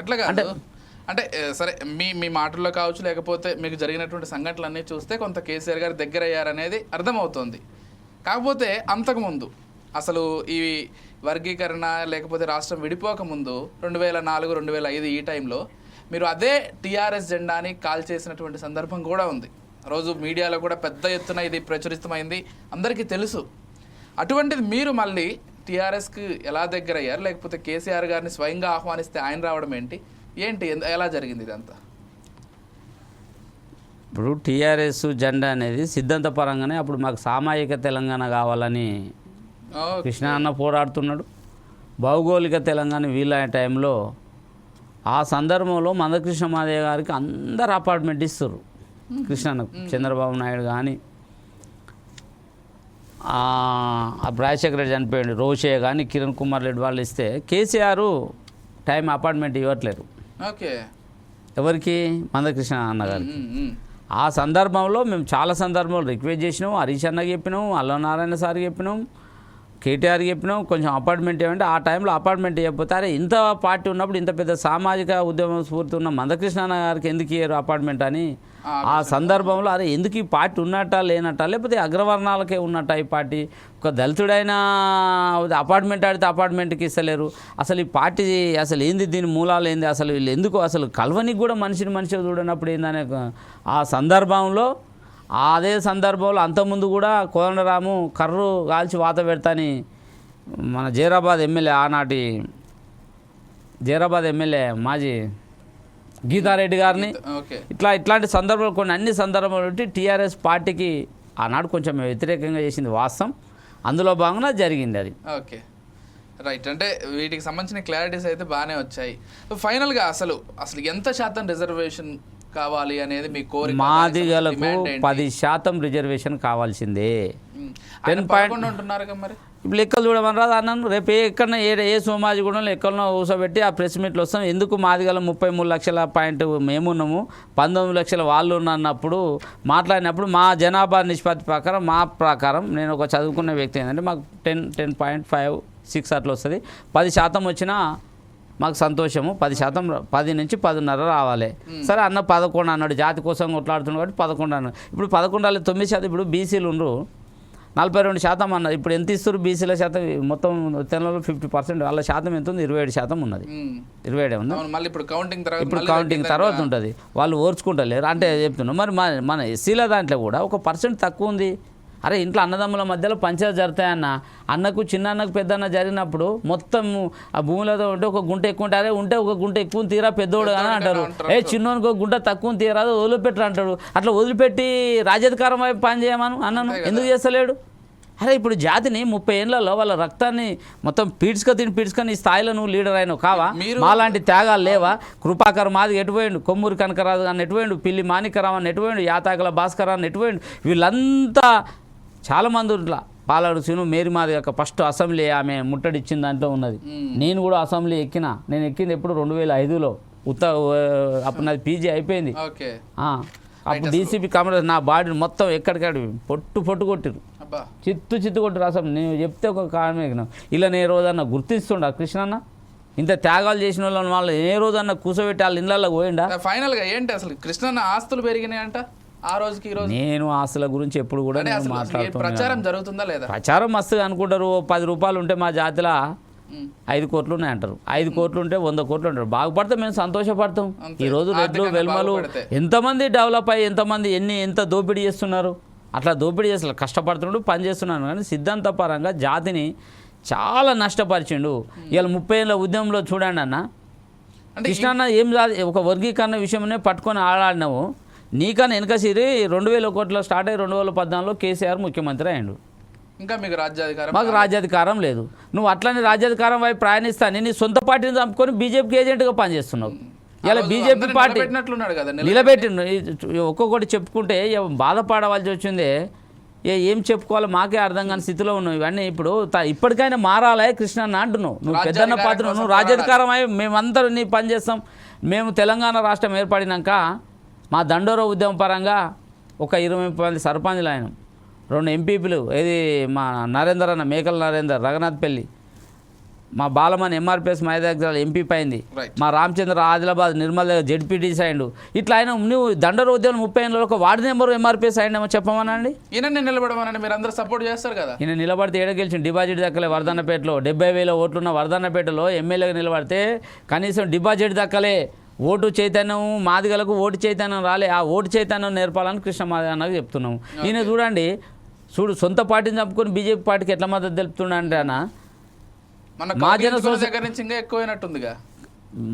అట్లా కాదు అంటే ఏ, సరే మీ మీ మాటల్లో కావచ్చు లేకపోతే మీకు జరిగినటువంటి సంఘటనలన్నీ చూస్తే కొంత కేసీఆర్ గారు దగ్గర అయ్యారనేది అర్థమవుతోంది. కాకపోతే అంతకుముందు అసలు ఈ వర్గీకరణ లేకపోతే రాష్ట్రం విడిపోక ముందు రెండు వేల నాలుగు రెండు వేల ఐదు ఈ టైంలో మీరు అదే టీఆర్ఎస్ జెండాని కాల్ చేసినటువంటి సందర్భం కూడా ఉంది. రోజు మీడియాలో కూడా పెద్ద ఎత్తున ఇది ప్రచురితమైంది. అందరికీ తెలుసు. అటువంటిది మీరు మళ్ళీ టీఆర్ఎస్కి ఎలా దగ్గర అయ్యారు లేకపోతే కేసీఆర్ గారిని స్వయంగా ఆహ్వానిస్తే ఆయన రావడం ఏంటి? ఏంటి? ఎలా జరిగింది ఇదంతా? ఇప్పుడు టీఆర్ఎస్ జెండా అనేది సిద్ధాంతపరంగానే అప్పుడు మాకు సామాజిక తెలంగాణ కావాలని కృష్ణ అన్న పోరాడుతున్నాడు. భౌగోళిక తెలంగాణ వీలైన టైంలో ఆ సందర్భంలో మందకృష్ణ మాదేవ్ గారికి అందరు అపార్ట్మెంట్ ఇస్తారు కృష్ణ చంద్రబాబు నాయుడు కానీ అప్పుడు రాజశేఖర రెడ్డి చనిపోయాడు. రోషే కానీ కిరణ్ కుమార్ రెడ్డి వాళ్ళు ఇస్తే కేసీఆర్ టైం అపార్ట్మెంట్ ఇవ్వట్లేరు ఓకే. ఎవరికి? మందకృష్ణ అన్న గారికి. ఆ సందర్భంలో మేము చాలా సందర్భంలో రిక్వెస్ట్ చేసినాం. హరీష్ అన్నకి చెప్పినాం అల్లనారాయణ సార్కి చెప్పినాం. కేటీఆర్కి చెప్పినాం కొంచెం అపార్ట్మెంట్ ఏమంటే ఆ టైంలో అపార్ట్మెంట్ ఇవ్వకపోతే అరే ఇంత పార్టీ ఉన్నప్పుడు ఇంత పెద్ద సామాజిక ఉద్యమం స్ఫూర్తి ఉన్న మందకృష్ణ గారికి ఎందుకు ఇయ్యరు అపార్ట్మెంట్ అని? ఆ, సందర్భంలో అరే ఎందుకు ఈ పార్టీ ఉన్నట్టా లేనట్టా లేకపోతే అగ్రవర్ణాలకే ఉన్నట్టా ఈ పార్టీ? ఒక దళితుడైనా అపార్ట్మెంట్ ఆడితే అపార్ట్మెంట్కి ఇస్తలేరు. అసలు ఈ పార్టీ అసలు ఏంది దీని మూలాలు ఏంది? అసలు వీళ్ళు ఎందుకు అసలు కలవనికి కూడా మనిషిని మనిషి చూడనప్పుడు ఏందనే ఆ సందర్భంలో అదే సందర్భంలో అంతకుముందు కూడా కోదండరాము కర్రు కాల్చి వాత పెడతాని మన జైరాబాద్ ఎమ్మెల్యే ఆనాటి జైరాబాద్ ఎమ్మెల్యే మాజీ గీతారెడ్డి గారిని. ఓకే. ఇట్లా ఇట్లాంటి సందర్భాలు కొన్ని అన్ని సందర్భాలు టీఆర్ఎస్ పార్టీకి ఆనాడు కొంచెం వ్యతిరేకంగా చేసింది వాస్తవం. అందులో భాగంగా జరిగింది అది. ఓకే. రైట్. అంటే వీటికి సంబంధించిన క్లారిటీస్ అయితే బాగానే వచ్చాయి. ఫైనల్గా అసలు అసలు ఎంత శాతం రిజర్వేషన్ కావాలి అనేది మీ కోరిక మాదిగలకు? పది శాతం రిజర్వేషన్ కావాల్సిందే. పదకొండు అంటున్నారు కదా మరి. ఇప్పుడు లెక్కలు చూడమని రాదు అన్నాను రేపు ఏ ఎక్కడ ఏ ఏ సోమాజిగూడలో ఎక్కడనో కూర్చోబెట్టి ఆ ప్రెస్ మీట్లు వస్తాం. ఎందుకు మాదిగల ముప్పై మూడు లక్షల పాయింట్ మేమున్నాము? పంతొమ్మిది లక్షల వాళ్ళు అన్నప్పుడు మాట్లాడినప్పుడు మా జనాభా నిష్పత్తి ప్రకారం మా ప్రకారం నేను ఒక చదువుకున్న వ్యక్తి ఏంటంటే మాకు ten ten point five six అట్లా వస్తుంది. పది శాతం వచ్చినా మాకు సంతోషము. పది శాతం పది నుంచి పదిన్నర రావాలి. సరే అన్న పదకొండు అన్నాడు. జాతి కోసం కొట్లాడుతున్నాడు కాబట్టి పదకొండు అన్నాడు. ఇప్పుడు పదకొండు తొమ్మిది శాతం ఇప్పుడు బీసీలు ఉండరు. నలభై రెండు శాతం అన్నారు. ఇప్పుడు ఎంత ఇస్తారు బీసీల శాతం? మొత్తం తెలంగాణలో ఫిఫ్టీ పర్సెంట్. వాళ్ళ శాతం ఎంత ఉంది? ఇరవై ఏడు శాతం ఉన్నది. ఇరవై ఏడే ఉంది. మళ్ళీ ఇప్పుడు కౌంటింగ్ తర్వాత ఇప్పుడు కౌంటింగ్. తర్వాత ఉంటుంది. వాళ్ళు ఓర్చుకుంటలేరు. అంటే చెప్తున్నాం మరి మన మన ఎస్సీల దాంట్లో కూడా ఒక పర్సెంట్ తక్కువ ఉంది. అరే ఇంట్లో అన్నదమ్ముల మధ్యలో పంచాయతీ జరుగుతాయన్న అన్నకు చిన్న అన్నకు పెద్ద అన్న జరిగినప్పుడు మొత్తం ఆ భూమిలో ఉంటే ఒక గుంట ఎక్కువ ఉంటే అరే ఉంటే ఒక గుంట ఎక్కువ తీరా పెద్దోడు అని అంటారు. ఏ చిన్నోనికి ఒక గుంట తక్కువ తీరాదు వదిలిపెట్టరు అంటాడు. అట్లా వదిలిపెట్టి రాజధికారం వైపు పని చేయమను అన్నను. ఎందుకు చేస్తలేడు? అరే ఇప్పుడు జాతిని ముప్పై ఏళ్ళలో వాళ్ళ రక్తాన్ని మొత్తం పీడ్చుక తిని పీడ్చుకొని ఈ స్థాయిలో నువ్వు లీడర్ అయినావు కావా? మాలాంటి త్యాగాలు లేవా? కృపాకర్ మాది ఎటుపోయిండు కొమ్మూరి కనకరాజు అని ఎటుపోయిండు పిల్లి మాణికరావు అని ఎటుపోయిండు యాతాకల భాస్కర్ అని ఎటుపోయిండు వీళ్ళంతా చాలామంది ఇట్లా పాలాడు సీను మేరీ మాది యొక్క ఫస్ట్ అసెంబ్లీ ఆమె ముట్టడిచ్చిన దాంట్లో ఉన్నది. నేను కూడా అసెంబ్లీ ఎక్కిన నేను ఎక్కింది ఎప్పుడు రెండు వేల ఐదులో. ఉత్త అప్పుడు నాది పీజీ అయిపోయింది. అప్పుడు డీసీపీ కామరాజ్ నా బాడీని మొత్తం ఎక్కడికాడు పొట్టు పొట్టు కొట్టిరు చిత్తు చిత్తు కొట్టి రాసాం నేను చెప్తే ఒక కారణం ఎక్కినాం ఇలా నేను రోజన్నా గుర్తిస్తుండా కృష్ణన్న? ఇంత త్యాగాలు చేసిన వాళ్ళని వాళ్ళు ఏ రోజన్నా కూర్చోబెట్టి వాళ్ళ ఇళ్ళల్లో పోయిండా? ఫైనల్గా ఏంటి అసలు? కృష్ణన్న ఆస్తులు పెరిగినాయి అంట ఆ రోజుకి ఈ రోజు నేను ఆస్తుల గురించి ఎప్పుడు కూడా నేను మాట్లాడుతున్నాను ప్రచారం జరుగుతుందా లేదా? ప్రచారం మస్తుగా అనుకుంటారు. పది రూపాయలు ఉంటే మా జాతిలో. ఐదు కోట్లు ఉన్నాయి అంటారు. ఐదు కోట్లు ఉంటే వంద కోట్లు అంటారు. బాగుపడితే మేము సంతోషపడతాం. ఈ రోజు రెడ్లు వెల్మలు. ఎంతమంది డెవలప్ అయ్యి ఎంతమంది ఎన్ని ఎంత దోపిడీ చేస్తున్నారు? అట్లా దోపిడీ చేస్తారు కష్టపడుతున్నాడు పని చేస్తున్నాను. కానీ సిద్ధాంతపరంగా జాతిని చాలా నష్టపరిచిండు. ఇవాళ ముప్పై ఏళ్ళ ఉద్యమంలో చూడండి అన్న. కృష్ణన్న ఏం ఒక వర్గీకరణ విషయమనే పట్టుకొని ఆడాడినావు. నీకన్నా వెనక సిరి రెండు వేల ఒకటిలో స్టార్ట్ అయ్యి రెండు వేల పద్నాలుగులో కేసీఆర్ ముఖ్యమంత్రి అయ్యిండు. ఇంకా మీకు రాజ్యాధికారం మాకు రాజ్యాధికారం లేదు. నువ్వు అట్లనే రాజ్యాధికారం వైపు ప్రయాణిస్తాను నీ సొంత పార్టీని చంపుకొని బీజేపీకి ఏజెంట్గా పనిచేస్తున్నావు. ఇలా బీజేపీ పార్టీ నిలబెట్టి ఒక్కొక్కటి చెప్పుకుంటే బాధపడవలసి వచ్చిందే ఏ ఏం చెప్పుకోవాలో మాకే అర్థం కాని స్థితిలో ఉన్నావు. ఇవన్నీ ఇప్పుడు ఇప్పటికైనా మారాలే కృష్ణ అన్న అంటున్నావు. నువ్వు పెద్దన్న పాత్ర నువ్వు రాజ్యాధికారం అయి మేమందరం నీ పని చేస్తాం. మేము తెలంగాణ రాష్ట్రం ఏర్పడినాక మా దండోర ఉద్యమం పరంగా ఒక ఇరవై ముప్పై మంది సర్పంచ్లు ఆయన. రెండు ఎంపీపీలు ఏది మా నరేందర్ అన్న మేకల నరేందర్ రఘునాథ్ పెళ్ళి మా బాలమన్ ఎంఆర్పిఎస్ మైదాగ్రాల ఎంపీ పైంది మా రామచంద్ర ఆదిలాబాద్ నిర్మల్ జడ్పీటీసీ అయిండు. ఇట్లా ఆయన నువ్వు దండర ఉద్యోగం ముప్పై ఏళ్ళలో ఒక వార్డు నెంబర్ ఎంఆర్పిఎస్ అయిండేమో చెప్పమనండి? ఈయన నిలబడమని మీరు అందరూ సపోర్ట్ చేస్తారు కదా. ఈయన నిలబడితే ఏడ గెలిచిన డిపాజిట్ దక్కలే వరదన్నపేటలో డెబ్బై వేల ఓట్లున్న వరదన్నపేటలో ఎమ్మెల్యేగా నిలబడితే కనీసం డిపాజిట్ దక్కలే. ఓటు చైతన్యం మాదిగలకు ఓటు చైతన్యం రాలే. ఆ ఓటు చైతన్యం నేర్పాలని కృష్ణ మాది అన్నకు చెప్తున్నాము. ఈయన చూడండి చూడు సొంత పార్టీని చంపుకొని బీజేపీ పార్టీకి ఎట్లా మద్దతు తెలుపుతున్నాడు అన్న మన మా జన కౌగిలించుకున్న దగ్గర నుంచి ఇంకా ఎక్కువైనట్టుందిగా.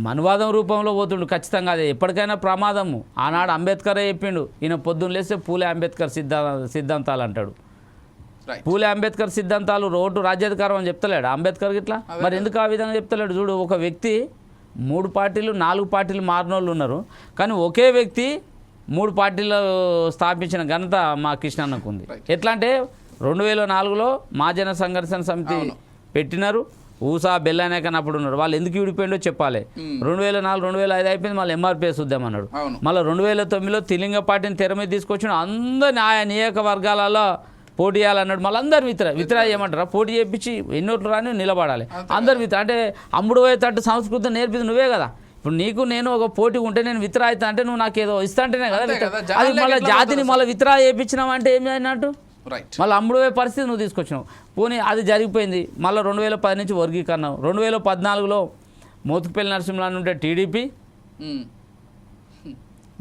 మనువాదం రూపంలో పోతుండు ఖచ్చితంగా అదే. ఎప్పటికైనా ప్రమాదము. ఆనాడు అంబేద్కరే చెప్పిండు ఈయన పొద్దున్న లేస్తే పూలే అంబేద్కర్ సిద్ధా సిద్ధాంతాలు అంటాడు. పూలే అంబేద్కర్ సిద్ధాంతాలు రోడ్డు రాజ్యాధికారం అని చెప్తలేడు అంబేద్కర్ ఇట్లా మరి ఎందుకు ఆ విధంగా చెప్తలేడు? చూడు ఒక వ్యక్తి మూడు పార్టీలు నాలుగు పార్టీలు మారిన వాళ్ళు ఉన్నారు. కానీ ఒకే వ్యక్తి మూడు పార్టీలు స్థాపించిన ఘనత మా కృష్ణన్నకు ఉంది. ఎట్లా అంటే రెండు వేల నాలుగులో మహాజన సంఘర్షణ సమితి పెట్టినారు. ఊసా బెల్లానేకని అప్పుడు ఉన్నారు. వాళ్ళు ఎందుకు విడిపోయిండో చెప్పాలి. రెండు వేల నాలుగు రెండు వేల ఐదు అయిపోయింది. మళ్ళీ ఎంఆర్పిఎస్ వద్దాం అన్నాడు మళ్ళీ రెండు వేల తొమ్మిదిలో తిలింగ పార్టీని తెర మీద తీసుకొచ్చిన అందరిని ఆయా నియోజకవర్గాలలో పోటీ చేయాలన్నాడు. మళ్ళీ అందరు విత్ర విత్రా చేయమంటారా పోటీ చేయించి ఎన్నోట్లు రాని నిలబడాలి. అందరు విత్ర అంటే అమ్ముడు పోయేటట్టు సంస్కృతం నేర్పింది నువ్వే కదా. ఇప్పుడు నీకు నేను ఒక పోటీ ఉంటే నేను విత్రా అవుతా అంటే నువ్వు నాకు ఏదో ఇస్తా అంటేనే కదా అది మళ్ళీ జాతిని మళ్ళీ విత్రా చేయించినావు అంటే ఏమి అయినట్టు రైట్ మళ్ళీ అమ్ముడు పోయే పరిస్థితి నువ్వు తీసుకొచ్చినావు. పోనీ అది జరిగిపోయింది. మళ్ళీ రెండు వేల పది నుంచి వర్గీకరణం. రెండు వేల పద్నాలుగులో మోతుకుపల్లి నరసింహరావు ఉంటే టీడీపీ.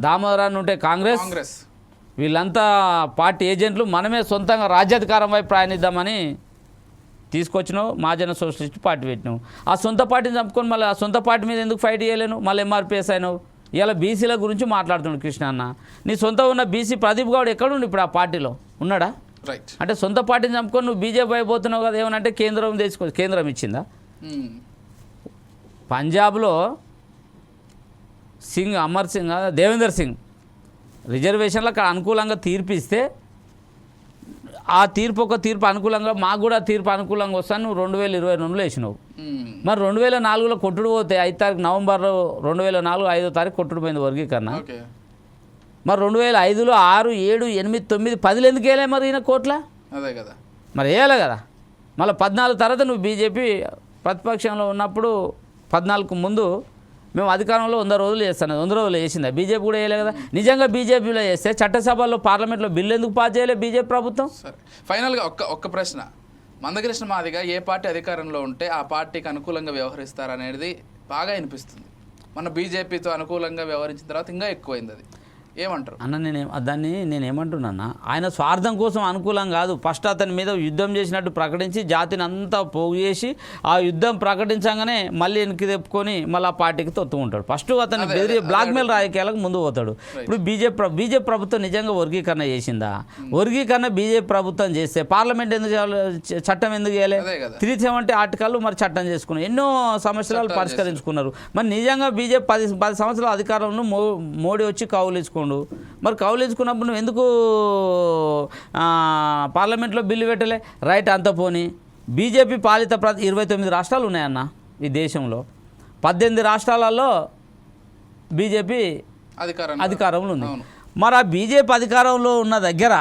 దామోదరాన్ని ఉంటే కాంగ్రెస్. కాంగ్రెస్. వీళ్ళంతా పార్టీ ఏజెంట్లు మనమే సొంతంగా రాజ్యాధికారం వైపు ప్రయాణిద్దామని తీసుకొచ్చినావు మాజన సోషలిస్ట్ పార్టీ పెట్టినావు. ఆ సొంత పార్టీని చంపుకొని మళ్ళీ ఆ సొంత పార్టీ మీద ఎందుకు ఫైట్ చేయలేను? మళ్ళీ ఎంఆర్పిఎస్ అయినావు. ఇలా బీసీల గురించి మాట్లాడుతున్నాడు కృష్ణ అన్న. నీ సొంత ఉన్న బీసీ ప్రదీప్ గౌడ్ ఎక్కడుండి ఇప్పుడు ఆ పార్టీలో? ఉన్నాడా? రైట్ అంటే సొంత పార్టీని చంపుకొని నువ్వు బీజేపీ అయిపోతున్నావు కదా ఏమనంటే కేంద్రం తెచ్చుకో కేంద్రం ఇచ్చిందా? ఉమ్. పంజాబ్లో సింగ్ అమర్ సింగ్ దేవేందర్ సింగ్ రిజర్వేషన్లు అక్కడ అనుకూలంగా తీర్పు ఇస్తే ఆ తీర్పు ఒక తీర్పు అనుకూలంగా మాకు కూడా తీర్పు అనుకూలంగా వస్తాను నువ్వు రెండు వేల ఇరవై రెండులో వేసినావు. మరి రెండు వేల నాలుగులో కొట్టుడు పోతే ఐదు తారీఖు నవంబర్ రెండు వేల నాలుగు ఐదో తారీఖు కొట్టుడు పోయింది వర్గీకరణ. మరి రెండు వేల ఐదులో ఆరు ఏడు ఎనిమిది తొమ్మిది పదిలు ఎందుకు వేయలే మరి ఈయన కోట్ల? అదే కదా. మరి వేయాలి కదా. మళ్ళీ పద్నాలుగు తర్వాత నువ్వు బీజేపీ ప్రతిపక్షంలో ఉన్నప్పుడు పద్నాలుగు ముందు మేము అధికారంలో వంద రోజులు చేస్తాను. వంద రోజులు వేసిందా బీజేపీ కూడా వేయలే కదా? నిజంగా బీజేపీలో చేస్తే చట్టసభలో పార్లమెంట్లో బిల్లు ఎందుకు పాస్ చేయలేదు బీజేపీ ప్రభుత్వం? సరే. ఫైనల్గా ఒక్క ఒక్క ప్రశ్న. మందకృష్ణ మాదిగా ఏ పార్టీ అధికారంలో ఉంటే ఆ పార్టీకి అనుకూలంగా వ్యవహరిస్తారనేది బాగా అనిపిస్తుంది మన బీజేపీతో అనుకూలంగా వ్యవహరించిన తర్వాత ఇంకా ఎక్కువైంది అది. ఏమంటారు? అన్న నేను దాన్ని నేను ఏమంటున్నా ఆయన స్వార్థం కోసం అనుకూలం కాదు. ఫస్ట్ అతని మీద యుద్ధం చేసినట్టు ప్రకటించి జాతిని అంతా పోగు చేసి ఆ యుద్ధం ప్రకటించగానే మళ్ళీ వెనక్కి తెప్పుకొని మళ్ళీ ఆ పార్టీకి తొత్తు ఉంటాడు. ఫస్ట్ అతన్ని బెదిరి బ్లాక్మెయిల్ రాజకీయాలకు ముందు పోతాడు. ఇప్పుడు బీజేపీ బీజేపీ ప్రభుత్వం నిజంగా వర్గీకరణ చేసిందా? వర్గీకరణ బీజేపీ ప్రభుత్వం చేస్తే పార్లమెంట్ ఎందుకు చేయాలి? చట్టం ఎందుకు చేయలే? త్రీ సెవెంటీ ఆర్టికల్ మరి చట్టం చేసుకున్నారు. ఎన్నో సమస్యలు పరిష్కరించుకున్నారు. మరి నిజంగా బీజేపీ పది పది సంవత్సరాల అధికారంలో మో మోడీ వచ్చి కౌలించుకోండు మరి కౌలించుకున్నప్పుడు నువ్వు ఎందుకు పార్లమెంట్లో బిల్లు పెట్టలే? రైట్ అంత పోని. బీజేపీ పాలిత ప్ర ఇరవై తొమ్మిది రాష్ట్రాలు ఉన్నాయన్న ఈ దేశంలో. పద్దెనిమిది రాష్ట్రాలలో బీజేపీ అధికారం అధికారంలో ఉంది. మరి ఆ బీజేపీ అధికారంలో ఉన్న దగ్గర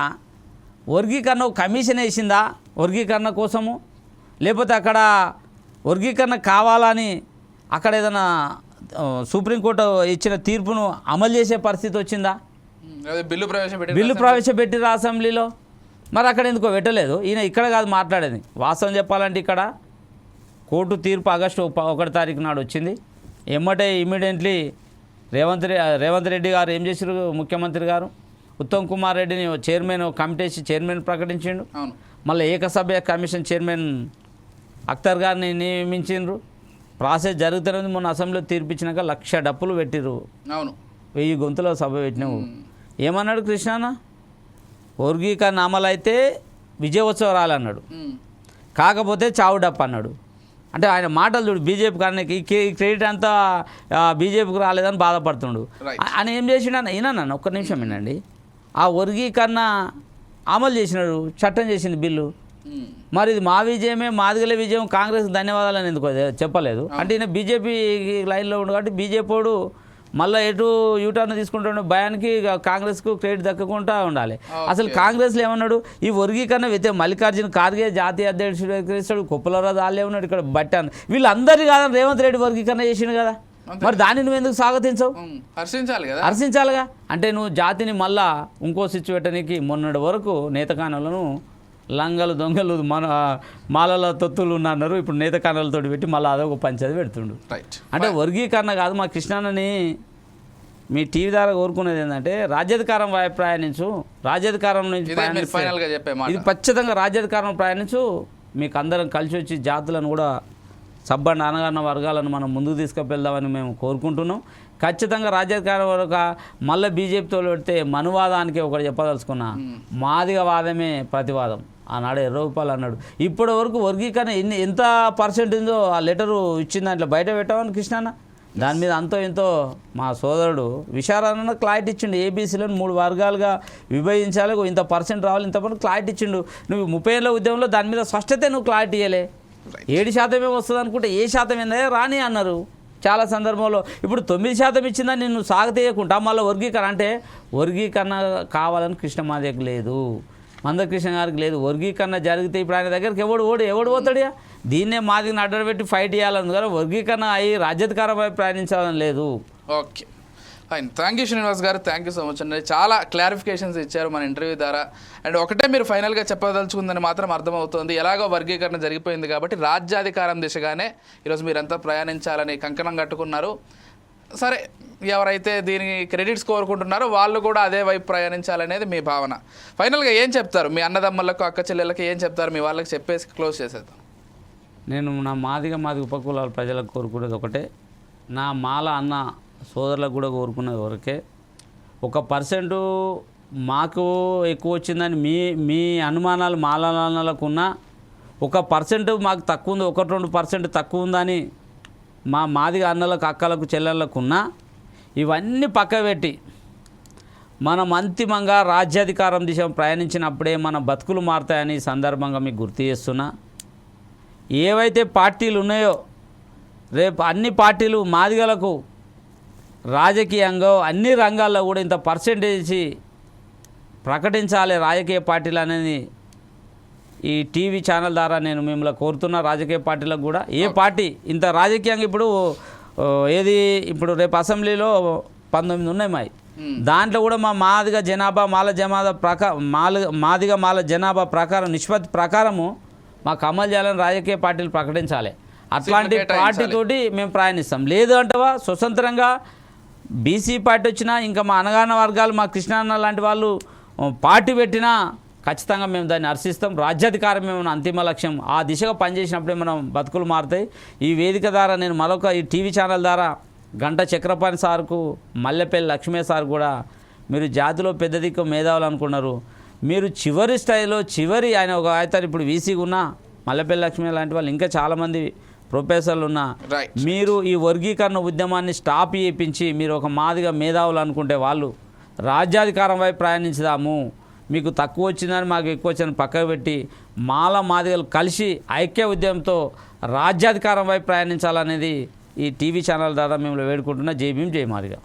వర్గీకరణ కమిషన్ వేసిందా? వర్గీకరణ కోసము? లేకపోతే అక్కడ వర్గీకరణ కావాలని అక్కడ ఏదైనా సుప్రీంకోర్టు ఇచ్చిన తీర్పును అమలు చేసే పరిస్థితి వచ్చిందా? బిల్లు ప్రవేశపెట్టి బిల్లు ప్రవేశపెట్టిరు అసెంబ్లీలో? మరి అక్కడ ఎందుకో పెట్టలేదు. ఈయన ఇక్కడ కాదు మాట్లాడేది. వాస్తవం చెప్పాలంటే ఇక్కడ కోర్టు తీర్పు ఆగస్టు ఒక- ఒకటి తారీఖు నాడు వచ్చింది. ఎమ్మటే ఇమీడియట్లీ రేవంత్ రేవంత్ రెడ్డి గారు ఏం చేశారు ముఖ్యమంత్రి గారు ఉత్తమ్ కుమార్ రెడ్డిని చైర్మన్ కమిటీ చైర్మన్ ప్రకటించిండు. మళ్ళీ ఏకసభ్య కమిషన్ చైర్మన్ అఖ్తర్ గారిని నియమించిండ్రు. ప్రాసెస్ జరుగుతున్నది మొన్న అసెంబ్లీలో తీర్పిచ్చినాక లక్ష డప్పులు పెట్టిర్రు. అవును. వెయ్యి గొంతులో సభ పెట్టినావు. ఏమన్నాడు కృష్ణాన్న? వర్గీకరణ అమలు అయితే విజయోత్సవరాలు అన్నాడు కాకపోతే చావు డప్ అన్నాడు అంటే ఆయన మాటలు చూడు బీజేపీ కానీ క్రెడిట్ అంతా బీజేపీకి రాలేదని బాధపడుతుండు. ఆయన ఏం చేసిండు అన్న ఈయన ఒక్క నిమిషం వినండి. ఆ వర్గీకరణ అమలు చేసినాడు చట్టం చేసింది బిల్లు. మరి ఇది మా విజయమే మాదిగల విజయం కాంగ్రెస్ ధన్యవాదాలు అని ఎందుకు చెప్పలేదు. అంటే ఈయన బీజేపీ లైన్లో ఉండు కాబట్టి బీజేపీ వాడు మళ్ళీ ఎటు యూటర్న్ తీసుకుంటుండే భయానికి కాంగ్రెస్కు క్రెడిట్ దక్కకుండా ఉండాలి. అసలు. కాంగ్రెస్లో ఏమన్నాడు? ఈ వర్గీకరణ వ్యతిరేక మల్లికార్జున ఖార్గే జాతీయ అధ్యక్షుడు వ్యతిరేకిస్తాడు కుప్పలరాజు వాళ్ళే ఉన్నాడు ఇక్కడ బట్టాను వీళ్ళందరినీ కాదని రేవంత్ రెడ్డి వర్గీకరణ చేసిండు కదా. మరి దాన్ని నువ్వు ఎందుకు స్వాగతించవు? హర్షించాలి కదా. హర్షించాలిగా. అంటే నువ్వు జాతిని మళ్ళా ఇంకో స్విచ్ పెట్టడానికి మొన్నటి వరకు నేతకానులను లంగలు దొంగలు మన మాలల తొత్తులు ఉన్నారు ఇప్పుడు నేతకానులతో పెట్టి మళ్ళీ అదొక పంచది పెడుతుండు. రైట్ అంటే వర్గీకరణ కాదు మా కృష్ణాన్నని మీ టీవీ ద్వారా కోరుకునేది ఏంటంటే రాజ్యాధికారం ప్రయాణించు రాజ్యాధికారం నుంచి ఇదే ఖచ్చితంగా రాజ్యాధికారం ప్రయాణించు మీకు అందరం కలిసి వచ్చి జాతులను కూడా సబ్బండ అనగాన వర్గాలను మనం ముందుకు తీసుకువెళ్దామని మేము కోరుకుంటున్నాం. ఖచ్చితంగా రాజ్యాధికారం వరకు మళ్ళీ బీజేపీతో పెడితే మనువాదానికి ఒకటి చెప్పదలుచుకున్నా. మాదిగ వాదమే ప్రతివాదం. ఆనాడు ఎర్ర రూపాయలు అన్నాడు. ఇప్పటి వరకు వర్గీకరణ ఎన్ని ఎంత పర్సెంట్ ఉందో ఆ లెటరు ఇచ్చిన దాంట్లో బయట పెట్టామని కృష్ణన్న? దాని మీద అంతో ఎంతో మా సోదరుడు విశారాన్న క్లారిటీ ఇచ్చిండు. ఏబీసీలను మూడు వర్గాలుగా విభజించాలి. ఇంత పర్సెంట్ రావాలి ఇంత పర్సెంట్ క్లారిటీ ఇచ్చిండు. నువ్వు ముప్పై ఏళ్ళ ఉద్యమంలో దాని మీద స్పష్టతే నువ్వు క్లారిటీ ఇవ్వలే ఏడు శాతమే వస్తుంది అనుకుంటే ఏ శాతం ఏందే రాని అన్నారు. చాలా సందర్భంలో ఇప్పుడు తొమ్మిది శాతం ఇచ్చిందని నిన్ను సాగతీయకుండా మళ్ళీ వర్గీకరణ అంటే వర్గీకరణ కావాలని కృష్ణమాదేవికి లేదు. మందకృష్ణ గారికి లేదు. వర్గీకరణ జరిగితే ఇప్పుడు ఆయన దగ్గరికి ఎవడు ఓడు? ఎవడు పోతాడియా దీన్నే మాదిని అడ్డబెట్టి ఫైట్ చేయాలని కదా వర్గీకరణ అయ్యి రాజ్యాధికారం వైపు ప్రయాణించాలని లేదు. Okay. Fine thank you Srinivas garu. Thank you so much అండి చాలా క్లారిఫికేషన్స్ ఇచ్చారు మన ఇంటర్వ్యూ ద్వారా. అండ్ ఒకటే మీరు ఫైనల్గా చెప్పదలుచుకుందని మాత్రం అర్థమవుతోంది. ఎలాగో వర్గీకరణ జరిగిపోయింది కాబట్టి రాజ్యాధికారం దిశగానే ఈరోజు మీరంతా ప్రయాణించాలని కంకణం కట్టుకున్నారు. సరే ఎవరైతే దీనికి క్రెడిట్స్ కోరుకుంటున్నారో వాళ్ళు కూడా అదే వైపు ప్రయాణించాలనేది మీ భావన. ఫైనల్గా ఏం చెప్తారు? మీ అన్నదమ్ములకు అక్క చెల్లెళ్ళకి ఏం చెప్తారు? మీ వాళ్ళకి చెప్పేసి క్లోజ్ చేసేద్దాం. నేను నా మాదిగ మాది ఉపకులాల ప్రజలకు కోరుకునేది ఒకటే. నా మాల అన్న సోదరులకు కూడా కోరుకునేది వరకే ఒక పర్సెంటు మాకు ఎక్కువ వచ్చిందని మీ మీ అనుమానాలు మాలలకు ఒక పర్సెంట్ మాకు తక్కువ ఉంది ఒకటి రెండు పర్సెంట్ తక్కువ ఉందని మా మాదిగా అన్నలకు అక్కలకు చెల్లెళ్ళకున్నా ఇవన్నీ పక్కబెట్టి మనం అంతిమంగా రాజ్యాధికారం దిశ ప్రయాణించినప్పుడే మన బతుకులు మారుతాయని సందర్భంగా మీకు గుర్తు చేస్తున్నా. ఏవైతే పార్టీలు ఉన్నాయో రేపు అన్ని పార్టీలు మాదిగలకు రాజకీయంగా అన్ని రంగాల్లో కూడా ఇంత పర్సెంటేజ్ ప్రకటించాలి రాజకీయ పార్టీలు అనేది ఈ టీవీ ఛానల్ ద్వారా నేను మిమ్మల్ని కోరుతున్న రాజకీయ పార్టీలకు కూడా. ఏ పార్టీ ఇంత రాజకీయంగా ఇప్పుడు ఏది ఇప్పుడు రేపు అసెంబ్లీలో పంతొమ్మిది ఉన్నాయి మాయి. దాంట్లో కూడా మా మాదిగ జనాభా మాల జనాభా ప్రకా మాల మాదిగ మాల జనాభా ప్రకారం నిష్పత్తి ప్రకారము మాకు అమలు చేయాలని రాజకీయ పార్టీలు ప్రకటించాలి. అట్లాంటి. పార్టీతోటి మేము ప్రయాణిస్తాం. లేదు అంటవా స్వతంత్రంగా బీసీ పార్టీ వచ్చినా ఇంకా మా అనగాన వర్గాలు మా కృష్ణాన్న లాంటి వాళ్ళు పార్టీ పెట్టినా ఖచ్చితంగా మేము దాన్ని హర్షిస్తాం. రాజ్యాధికారం మేము అంతిమ లక్ష్యం ఆ దిశగా పనిచేసినప్పుడే మనం బతుకులు మారుతాయి. ఈ వేదిక ద్వారా నేను మరొక ఈ టీవీ ఛానల్ ద్వారా గంట చక్రపాణి సార్కు మల్లెపల్లి లక్ష్మీ సార్ కూడా మీరు జాతిలో పెద్ద దిక్కు మేధావులు అనుకున్నారు. మీరు చివరి స్థాయిలో చివరి ఆయన ఒక ఆయన ఇప్పుడు వీసీగా ఉన్న మల్లెపల్లి లక్ష్మీ లాంటి వాళ్ళు ఇంకా చాలామంది ప్రొఫెసర్లు ఉన్నా మీరు ఈ వర్గీకరణ ఉద్యమాన్ని స్టాప్ చేయించి మీరు ఒక మాదిగా మేధావులు అనుకుంటే వాళ్ళు రాజ్యాధికారం వైపు ప్రయాణించుదాము. మీకు తక్కువ వచ్చిందని మాకు ఎక్కువ వచ్చిందని పక్కకు పెట్టి మాల మాదిగలు కలిసి ఐక్య ఉద్యమంతో రాజ్యాధికారం వైపు ప్రయాణించాలనేది ఈ టీవీ ఛానల్ ద్వారా మేము వేడుకుంటున్న జై భీమ్ జై మాదిగా.